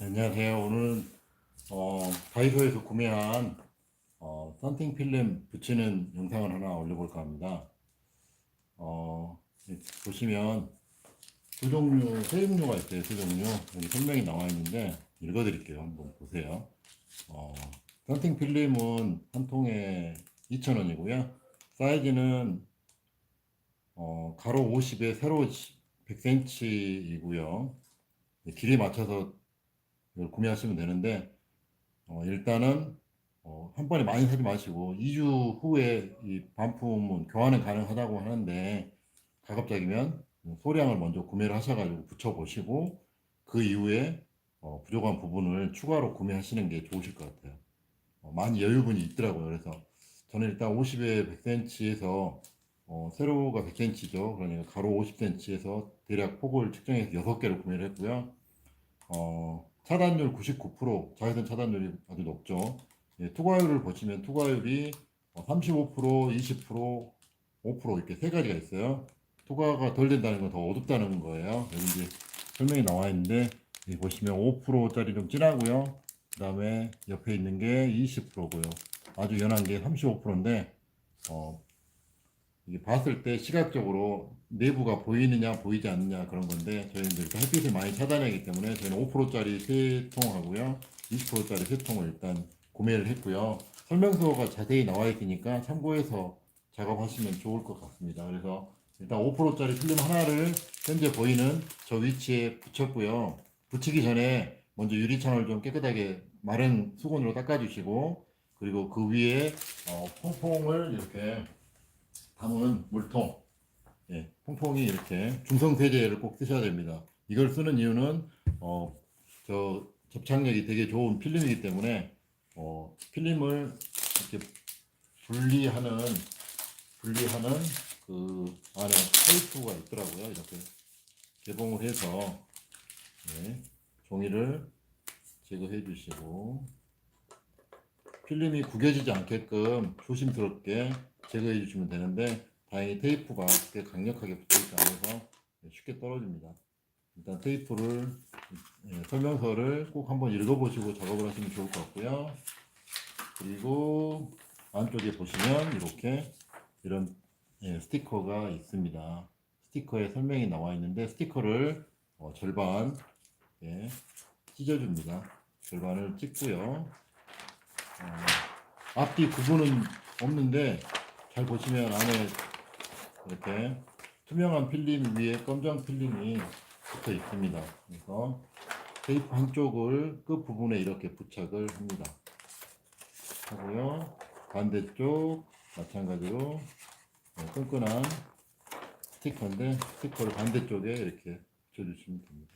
네, 안녕하세요. 오늘 어, 다이소에서 구매한 어, 썬팅 필름 붙이는 영상을 하나 올려볼까 합니다. 어, 네, 보시면 두 종류, 세 종류가 있어요. 세 종류. 여기 설명이 나와 있는데 읽어드릴게요. 한번 보세요. 어, 썬팅 필름은 한 통에 2,000원이고요. 사이즈는 어, 가로 50에 세로 100cm이고요. 길이 맞춰서 이걸 구매하시면 되는데 어, 일단은 어, 한 번에 많이 사지 마시고 2주 후에 이 반품은 교환은 가능하다고 하는데 가급적이면 소량을 먼저 구매를 하셔가지고 붙여보시고 그 이후에 어, 부족한 부분을 추가로 구매하시는 게 좋으실 것 같아요. 어, 많이 여유분이 있더라고요. 그래서 저는 일단 50에 100cm에서 어, 세로가 100cm죠. 그러니까 가로 50cm에서 대략 폭을 측정해서 6개를 구매를 했고요. 어, 차단율 99%, 자외선 차단율이 아주 높죠. 예, 투과율을 보시면 투과율이 어, 35%, 20%, 5% 이렇게 세 가지가 있어요. 투과가 덜 된다는 건 더 어둡다는 거예요. 여기 이제 설명이 나와 있는데 여기 보시면 5%짜리 좀 진하고요. 그 다음에 옆에 있는 게 20%고요. 아주 연한 게 35%인데 어, 봤을 때 시각적으로 내부가 보이느냐 보이지 않느냐 그런 건데 저희는 이렇게 햇빛을 많이 차단하기 때문에 저희는 5%짜리 세 통하고요. 20%짜리 세 통을 일단 구매를 했고요. 설명서가 자세히 나와 있으니까 참고해서 작업하시면 좋을 것 같습니다. 그래서 일단 5%짜리 필름 하나를 현재 보이는 저 위치에 붙였고요. 붙이기 전에 먼저 유리창을 좀 깨끗하게 마른 수건으로 닦아주시고 그리고 그 위에 어, 퐁퐁을 이렇게 담은 물통, 예, 퐁퐁이 이렇게 중성 세제를 꼭 쓰셔야 됩니다. 이걸 쓰는 이유는 어, 저 접착력이 되게 좋은 필름이기 때문에 어, 필름을 이렇게 분리하는 분리하는 그 안에 테이프가 있더라고요. 이렇게 개봉을 해서 예, 종이를 제거해 주시고 필름이 구겨지지 않게끔 조심스럽게 제거해 주시면 되는데 다행히 테이프가 그렇게 강력하게 붙어있지 않아서 쉽게 떨어집니다. 일단 테이프를 예, 설명서를 꼭 한번 읽어보시고 작업을 하시면 좋을 것 같고요. 그리고 안쪽에 보시면 이렇게 이런 예, 스티커가 있습니다. 스티커에 설명이 나와 있는데 스티커를 어, 절반 예, 찢어줍니다. 절반을 찍고요. 어, 앞뒤 구분은 없는데 잘 보시면 안에 이렇게 투명한 필름 위에 검정 필름이 붙어 있습니다. 그래서 테이프 한쪽을 끝 부분에 이렇게 부착을 합니다. 하고요. 반대쪽 마찬가지로 네, 끈끈한 스티커인데 스티커를 반대쪽에 이렇게 붙여주시면 됩니다.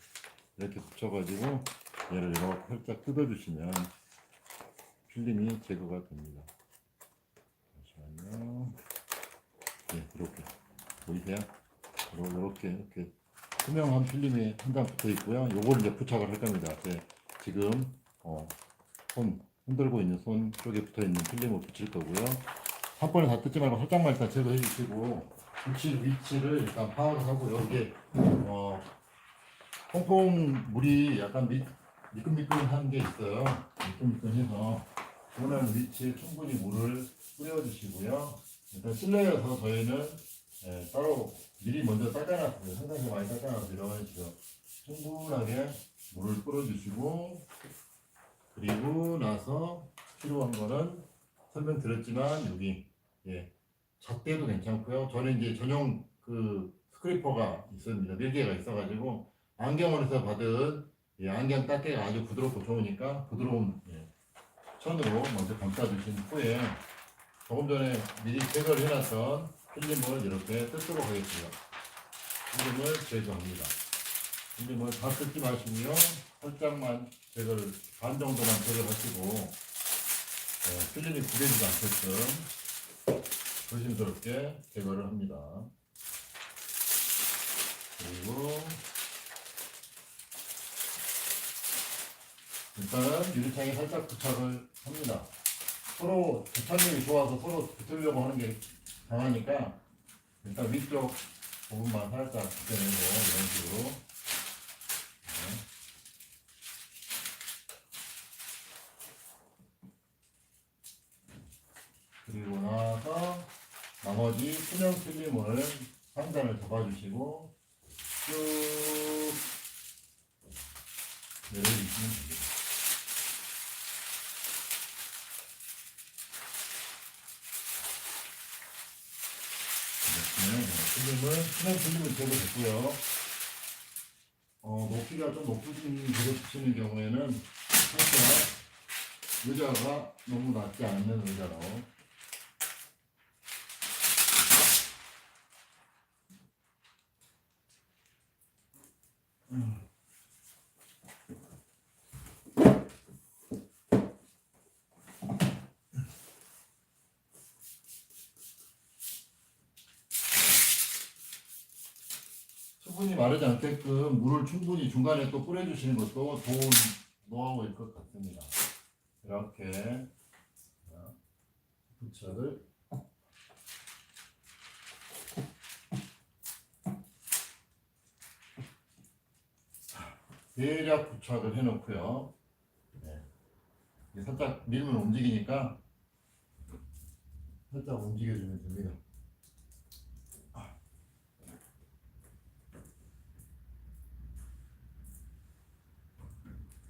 이렇게 붙여가지고 얘를 이렇게 살짝 뜯어주시면 필름이 제거가 됩니다. 네, 이렇게 보이세요? 이렇게 이렇게 투명한 필름이 한 장 붙어 있고요. 요걸 이제 부착을 할 겁니다. 네, 지금 어, 손 흔들고 있는 손 쪽에 붙어 있는 필름을 붙일 거고요. 한 번에 다 뜯지 말고 살짝만 일단 제거해 주시고 붙일 위치를 일단 파악을 하고요. 이게 어, 퐁퐁 물이 약간 미, 미끈미끈한 게 있어요. 미끈미끈해서 원하는 위치에 충분히 물을 뿌려주시고요. 일단 실내여서 저희는 예, 따로 미리 먼저 닦아놨어요. 상당히 많이 닦아놨어요. 이런 식으로 충분하게 물을 뿌려주시고 그리고 나서 필요한 거는 설명드렸지만 여기 예, 잣대도 괜찮고요. 저는 이제 전용 그 스크리퍼가 있습니다. 네 개가 있어가지고 안경원에서 받은 예, 안경 닦개가 아주 부드럽고 좋으니까 부드러운 예, 천으로 먼저 감싸주신 후에 조금 전에 미리 제거를 해놨던 필름을 이렇게 뜯도록 하겠습니다. 필름을 제거합니다. 필름을 다 뜯지 마시고요. 살짝만 제거를 반 정도만 제거하시고 네, 필름이 구겨지지 않게끔 조심스럽게 제거를 합니다. 그리고 일단은 유리창에 살짝 부착을 합니다. 서로 부처님이 좋아서 서로 붙으려고 하는 게 강하니까 일단 위쪽 부분만 살짝 붙여내고 이런 식으로 네. 그리고 나서 나머지 수면 슬림을 상단을 잡아주시고 쭉 내려주시면 됩니다. 필름을 투명 필름을 제거됐고요. 어, 높이가 좀 높은 제거시키는 경우에는 살짝 의자가 너무 낮지 않는 의자로 수분이 않게끔 물을 충분히 중간에 또 뿌려주시는 것도 좋은 노하우일 것 같습니다. 이렇게 자, 부착을 대략 부착을 해놓고요. 네. 살짝 밀면 움직이니까 살짝 움직여주면 됩니다.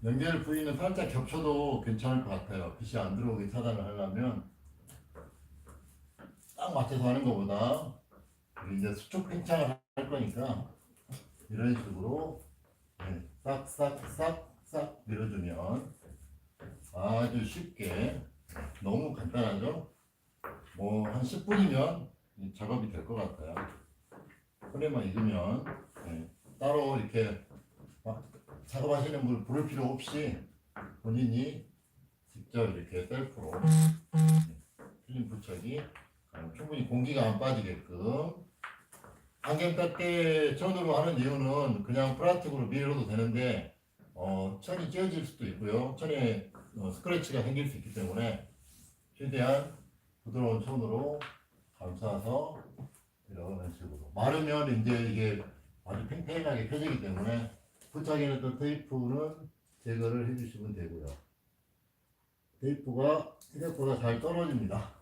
연결 부위는 살짝 겹쳐도 괜찮을 것 같아요. 빛이 안 들어오게 차단을 하려면 딱 맞춰서 하는 것보다 이제 수축 팽창을 할 거니까 이런 식으로 네, 싹싹싹싹 밀어주면 아주 쉽게 너무 간단하죠? 뭐 한 10분이면 작업이 될 것 같아요. 손에만 익으면 네, 따로 이렇게 막 작업하시는 분 부를 필요 없이 본인이 직접 이렇게 셀프로 필름 부착이 어, 충분히 공기가 안 빠지게끔. 안경 닦게 천으로 하는 이유는 그냥 플라스틱으로 밀어도 되는데 어, 천이 찢어질 수도 있고요. 천에 어, 스크래치가 생길 수 있기 때문에 최대한 부드러운 천으로 감싸서 이런 식으로. 마르면 이제 이게 아주 팽팽하게 펴지기 때문에 부착해놨던 테이프는 제거를 해주시면 되고요. 테이프가 생각보다 잘 떨어집니다.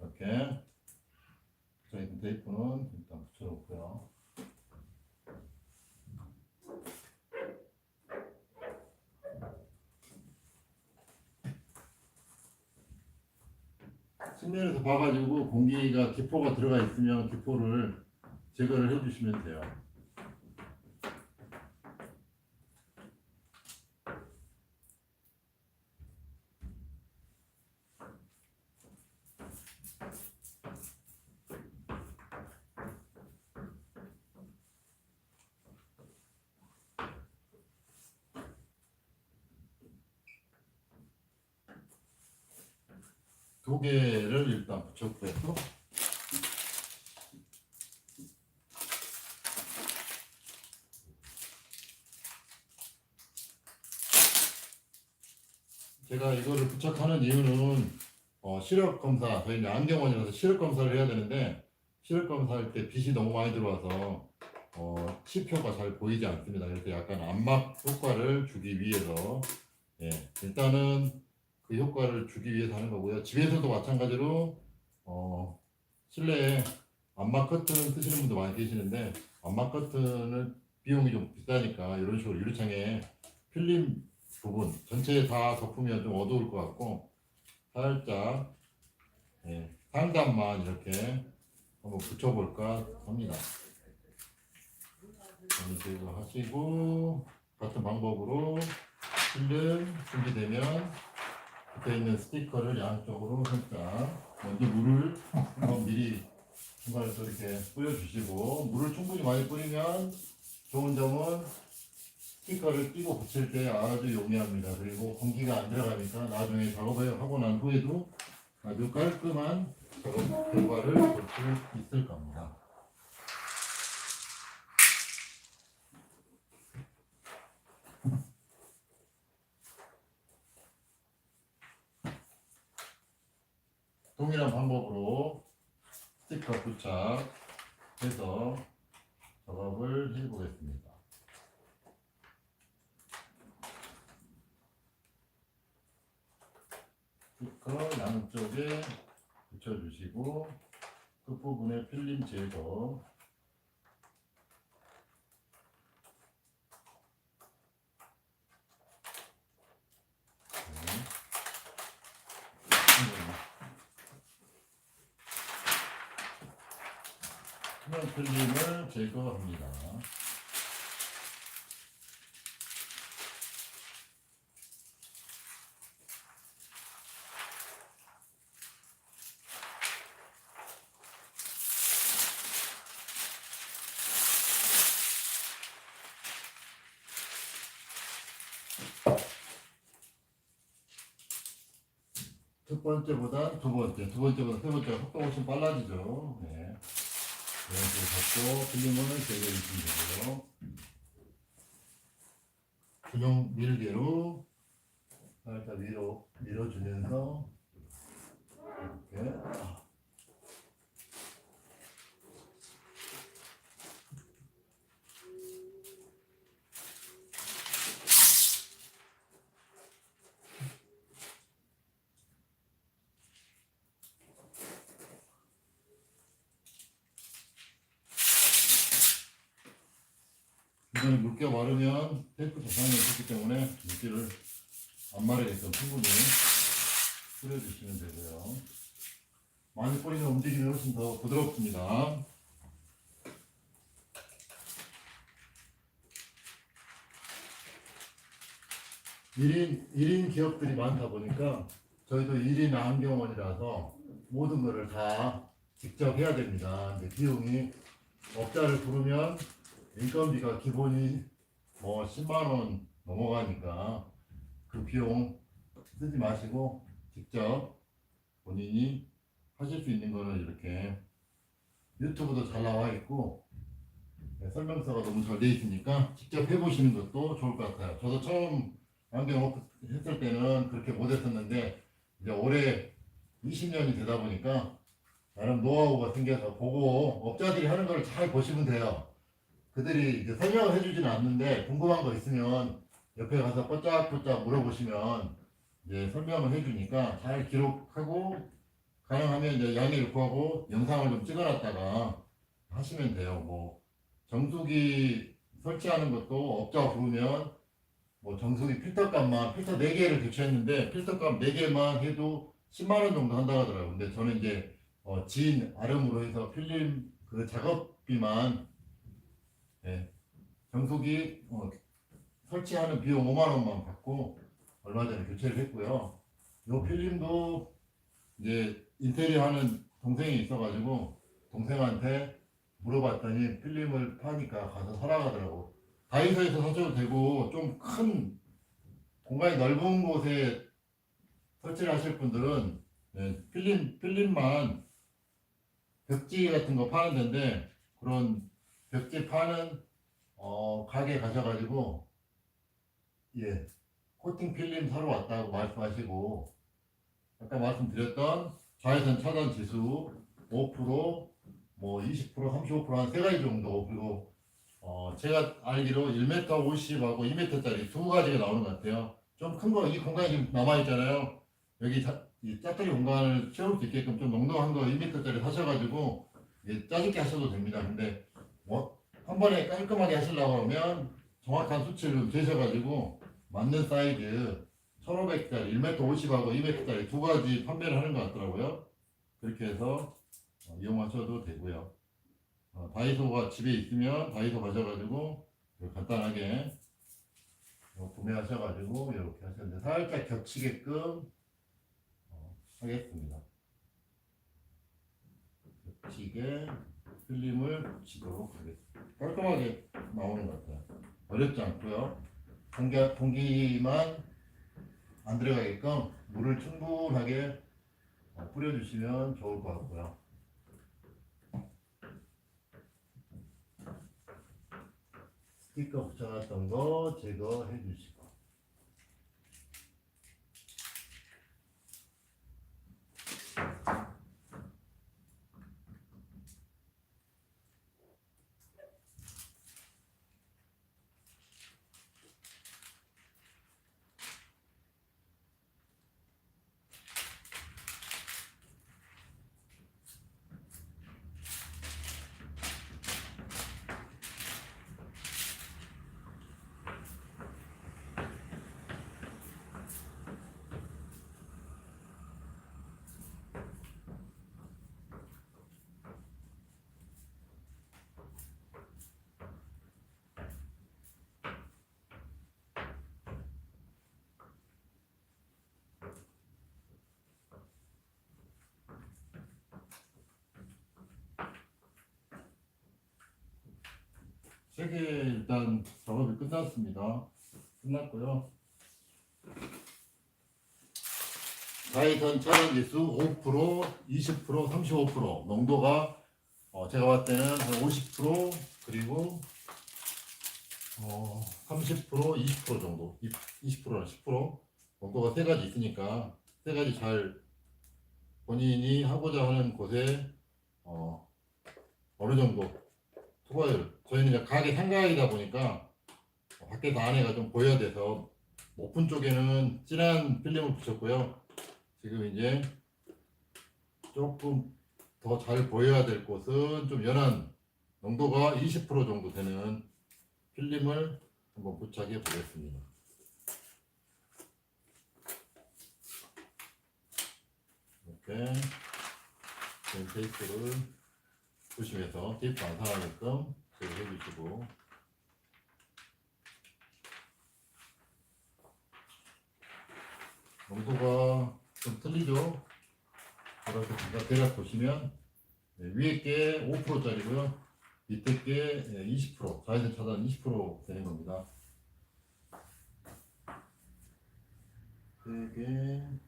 이렇게 붙여있던 테이프는 일단 붙여놓고요. 측면에서 봐가지고 공기가 기포가 들어가 있으면 기포를 제거를 해주시면 돼요. 두 개를 일단 붙였고요. 제가 이거를 부착하는 이유는 어, 시력 검사, 저희는 안경원이라서 시력 검사를 해야 되는데 시력 검사할 때 빛이 너무 많이 들어와서 어, 치표가 잘 보이지 않습니다. 그래서 약간 안막 효과를 주기 위해서 예, 일단은 그 효과를 주기 위해서 하는 거고요. 집에서도 마찬가지로 어, 실내에 안막 커튼 쓰시는 분도 많이 계시는데 안막 커튼은 비용이 좀 비싸니까 이런 식으로 유리창에 필름 부분 전체에 다 덮으면 좀 어두울 것 같고 살짝 예, 상단만 이렇게 한번 붙여볼까 합니다. 식으로 하시고 같은 방법으로 필름 준비되면 붙어 있는 스티커를 양쪽으로 살짝 먼저 물을 한번 미리 중간에 또 이렇게 뿌려주시고 물을 충분히 많이 뿌리면 좋은 점은 스티커를 끼고 붙일 때 아주 용이합니다. 그리고 공기가 안 들어가니까 나중에 작업을 하고 난 후에도 아주 깔끔한 작업 결과를 볼 수 있을 겁니다. 동일한 방법으로 스티커 부착해서 작업을 해보겠습니다. 스티커 양쪽에 붙여주시고 끝부분에 필름 제거. 투명 필름을 제거합니다. 첫 번째보다 두 번째, 두 번째보다 세 번째가 속도가 훨씬 빨라지죠. 네. 이렇게 잡고 필름을 제거해 주시면 되고요. 균형 밀개로 살짝 위로 밀어주면서 이렇게 이건 물기가 마르면 테이프 조상이 있기 때문에 물기를 안 마르게끔 충분히 뿌려주시면 되고요. 많이 뿌리면 움직임이 훨씬 더 부드럽습니다. 일인일인 기업들이 많다 보니까 저희도 1인 안경원이라서 모든 거를 다 직접 해야 됩니다. 근데 비용이 업자를 부르면 인건비가 기본이 뭐 10만 원 넘어가니까 그 비용 쓰지 마시고 직접 본인이 하실 수 있는 거는 이렇게 유튜브도 잘 나와 있고 네, 설명서가 너무 잘돼 있으니까 직접 해보시는 것도 좋을 것 같아요. 저도 처음 안경 했을 때는 그렇게 못했었는데 이제 올해 20년이 되다 보니까 나름 노하우가 생겨서 보고 업자들이 하는 걸 잘 보시면 돼요. 그들이 이제 설명을 해주지는 않는데 궁금한 거 있으면 옆에 가서 뽀짝뽀짝 물어보시면 이제 설명을 해주니까 잘 기록하고 가능하면 이제 양해를 구하고 영상을 좀 찍어놨다가 하시면 돼요. 뭐 정수기 설치하는 것도 업자 부르면 뭐 정수기 필터 값만 필터 4개를 교체했는데 필터 값 4개만 해도 10만 원 정도 한다고 하더라고요. 근데 저는 이제 어, 지인 아름으로 해서 필름 그 작업비만 예, 정수기 어, 설치하는 비용 5만 원만 받고 얼마 전에 교체를 했고요. 요 필름도 이제 인테리어 하는 동생이 있어가지고 동생한테 물어봤더니 필름을 파니까 가서 사라 가더라고. 다이소에서 사셔도 되고 좀 큰 공간이 넓은 곳에 설치를 하실 분들은 예, 필름 필름만 벽지 같은 거 파는 데인데 그런 벽지 파는 어, 가게 가셔가지고 예 코팅 필름 사러 왔다고 말씀하시고 아까 말씀드렸던 좌회선 차단 지수 5%, 뭐 20%, 35%한 세 가지 정도 그리고 어, 제가 알기로 1m 50하고 2m짜리 두 가지가 나오는 것 같아요. 좀 큰 거 이 공간이 지금 남아 있잖아요. 여기 자, 이 짜투리 공간을 채울 수 있게끔 좀 농도한 거 2m짜리 사셔가지고 예, 짜집게 하셔도 됩니다. 근데 뭐한 번에 깔끔하게 하시려고 하면 정확한 수치를 좀 재셔가지고 맞는 사이즈 1500짜리 1m 50하고 2m짜리 두 가지 판매를 하는 것 같더라고요. 그렇게 해서 어, 이용하셔도 되고요. 어, 다이소가 집에 있으면 다이소 가셔가지고 간단하게 어, 구매하셔가지고 이렇게 하셨는데 살짝 겹치게끔 어, 하겠습니다. 겹치게 필름을 붙이도록 하겠습니다. 깔끔하게 나오는 것 같아요. 어렵지 않고요. 공기, 공기만 안 들어가게끔 물을 충분하게 어, 뿌려주시면 좋을 것 같고요. 스티커 붙여놨던 거 제거해 주시고 세개 일단 작업이 끝났습니다. 끝났고요. 자외선 차단 지수 5%, 20%, 35% 농도가 어, 제가 봤을 때는 한 50% 그리고 어, 30%, 20% 정도, 20%나 10% 농도가 세 가지 있으니까 세 가지 잘 본인이 하고자 하는 곳에 어, 어느 정도 투과율 저희는 이제 가게 상가이다 보니까 밖에서 안에가 좀 보여야 돼서 오픈 쪽에는 진한 필름을 붙였고요. 지금 이제 조금 더 잘 보여야 될 곳은 좀 연한 농도가 20% 정도 되는 필름을 한번 부착해 보겠습니다. 이렇게 전 테이프를 조심해서 테이프 안 상하게끔 제거해 주시고. 농도가 좀 틀리죠? 잠깐 대략 보시면 네, 위에 게 5%짜리고요. 밑에 게 20% 자외선 차단 20% 되는 겁니다. 세개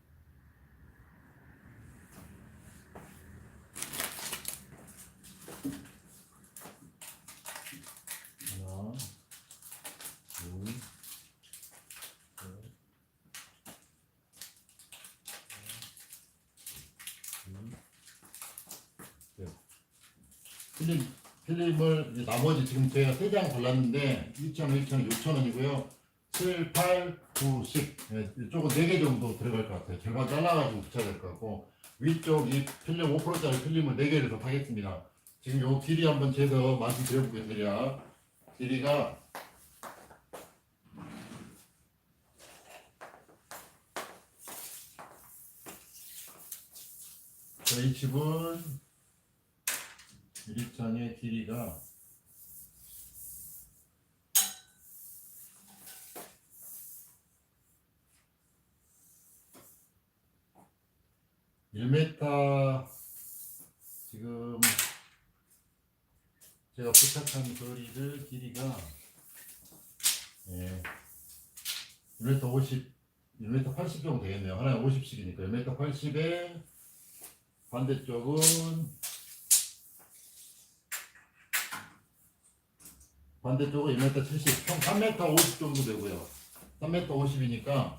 하나, 둘, 셋, 넷. 필름을 이제 나머지 지금 제가 세장 발랐는데 2,000원, 2,000원, 6,000원이고요. 7, 8, 9, 10 네, 이쪽은 4개 정도 들어갈 것 같아요. 절반 잘라가지고 붙여야 될 것 같고 위쪽 이 필름 5%짜리 필름을 4개를 더 하겠습니다. 지금 요 길이 한번 재서 말씀드려보겠습니다. 길이가 집은 유리창의 길이가1 m 지금 제가 부착한 거리를 길이가 예, 1m 50, 1m 80 정도 되겠네요. 하나에 50씩이니까 1m 80에 반대쪽은 반대쪽은 1m 70, 총 3m 50 정도 되고요. 3m 50이니까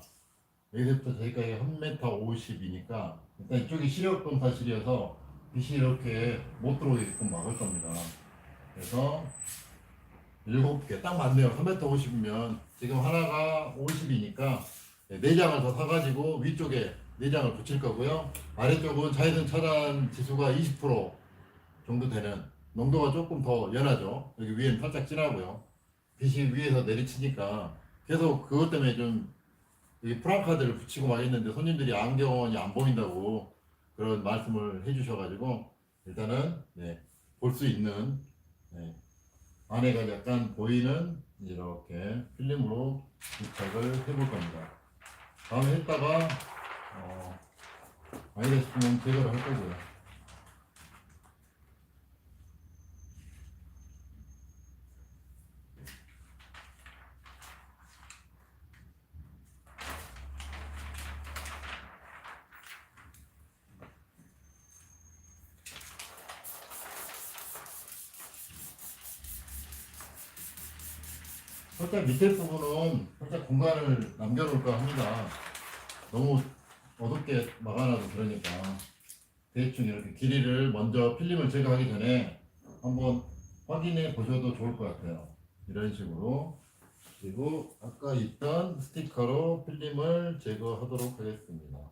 여기서부터 저기까지 1m 50이니까 일단 이쪽이 시력 검사실이어서 빛이 이렇게 못 들어오게끔 막을 겁니다. 그래서 7개 딱 맞네요. 3m 50이면 지금 하나가 50이니까 4장을 더 사가지고 위쪽에 4장을 붙일 거고요. 아래쪽은 자외선 차단 지수가 20% 정도 되는 농도가 조금 더 연하죠. 여기 위에는 살짝 진하고요. 빛이 위에서 내리치니까 계속 그것 때문에 좀 여기 프랑카드를 붙이고 막 했는데 손님들이 안경이 안 보인다고 그런 말씀을 해주셔가지고 일단은 네, 볼 수 있는 네, 안에가 약간 보이는 이렇게 필름으로 부착을 해볼 겁니다. 다음에 했다가 어, 아니다 싶으면 제거를 할 거고요. 살짝 밑에 부분은 살짝 공간을 남겨놓을까 합니다. 너무 어둡게 막아놔도 그러니까 대충 이렇게 길이를 먼저 필름을 제거하기 전에 한번 확인해 보셔도 좋을 것 같아요. 이런 식으로 그리고 아까 있던 스티커로 필름을 제거하도록 하겠습니다.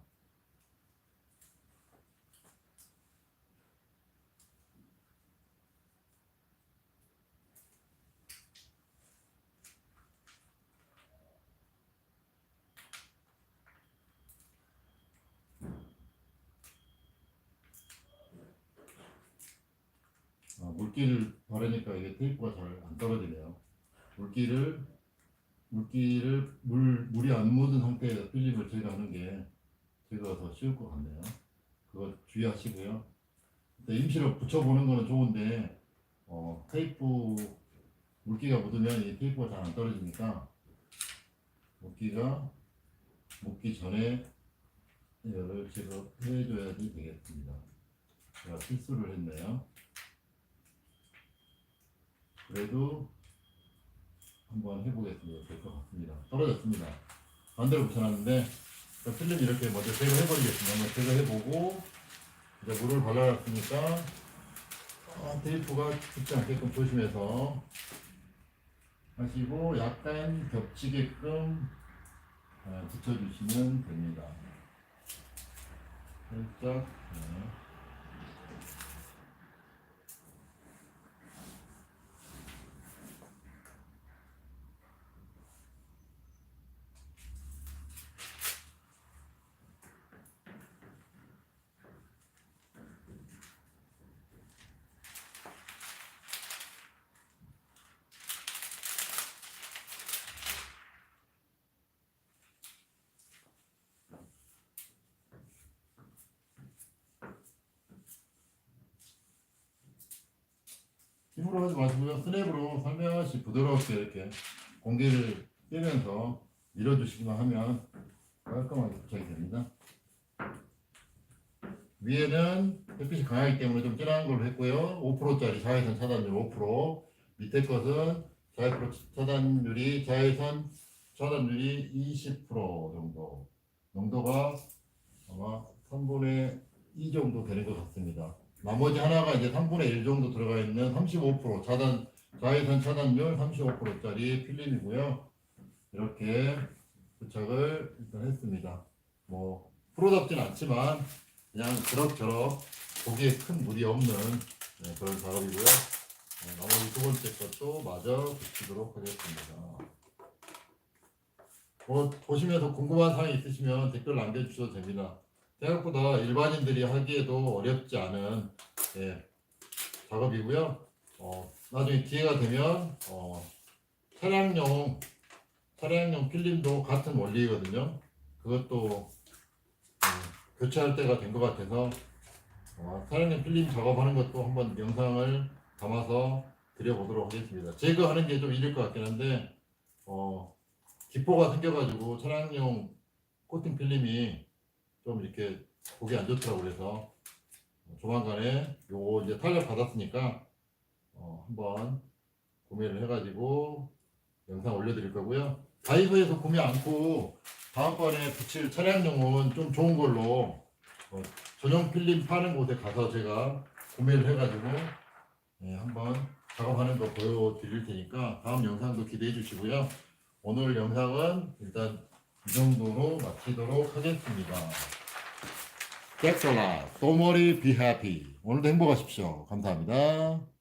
아, 물기를 바르니까 이게 테이프가 잘 안 떨어지네요. 물기를 물기를 물 물이 안 묻은 상태에서 필름을 제거하는 게 제거가 더 쉬울 것 같네요. 그거 주의하시고요. 임시로 붙여보는 거는 좋은데 어, 테이프 물기가 묻으면 이 테이프가 잘 안 떨어지니까 물기가 묻기 전에 이거를 제거해줘야지 되겠습니다. 제가 실수를 했네요. 그래도 한번 해보겠습니다. 될 것 같습니다. 떨어졌습니다. 반대로 붙여놨는데 자, 필름 이렇게 먼저 제거해버리겠습니다. 제거해보고 이제 물을 발라놨으니까 어, 테이프가 붙지 않게끔 조심해서 하시고 약간 겹치게끔 어, 붙여주시면 됩니다. 살짝 네. 힘으로 하지 마시고요. 스냅으로 살며시 부드럽게 이렇게 공기를 떼면서 밀어주시기만 하면 깔끔하게 부착이 됩니다. 위에는 햇빛이 강하기 때문에 좀 진한 걸로 했고요. 5%짜리 자외선 차단율 5%. 밑에 것은 자외선 차단율이 자외선 차단율이 20% 정도. 농도가 아마 3분의 2 정도 되는 것 같습니다. 나머지 하나가 이제 3분의 1 정도 들어가 있는 35% 차단 자외선 차단율 35%짜리 필름이고요. 이렇게 부착을 일단 했습니다. 뭐 프로답진 않지만 그냥 그럭저럭 보기에 큰 무리 없는 네, 그런 작업이고요. 네, 나머지 두 번째 것도 마저 붙이도록 하겠습니다. 뭐, 보시면서 궁금한 사항이 있으시면 댓글 남겨주셔도 됩니다. 생각보다 일반인들이 하기에도 어렵지 않은 예, 작업이고요. 어, 나중에 기회가 되면 어, 차량용 차량용 필름도 같은 원리거든요. 그것도 어, 교체할 때가 된 것 같아서 어, 차량용 필름 작업하는 것도 한번 영상을 담아서 드려보도록 하겠습니다. 제거하는 게 좀 이를 것 같긴 한데 어, 기포가 생겨가지고 차량용 코팅 필름이 좀 이렇게 보기 안 좋더라고 그래서 조만간에 요거 이제 탄력 받았으니까 어, 한번 구매를 해가지고 영상 올려드릴 거고요. 다이소에서 구매 않고 다음번에 붙일 차량용은 좀 좋은 걸로 어, 전용 필름 파는 곳에 가서 제가 구매를 해가지고 예, 한번 작업하는 거 보여드릴 테니까 다음 영상도 기대해 주시고요. 오늘 영상은 일단 이 정도로 마치도록 하겠습니다. 잭솔라, 또머리 비해피 오늘도 행복하십시오. 감사합니다.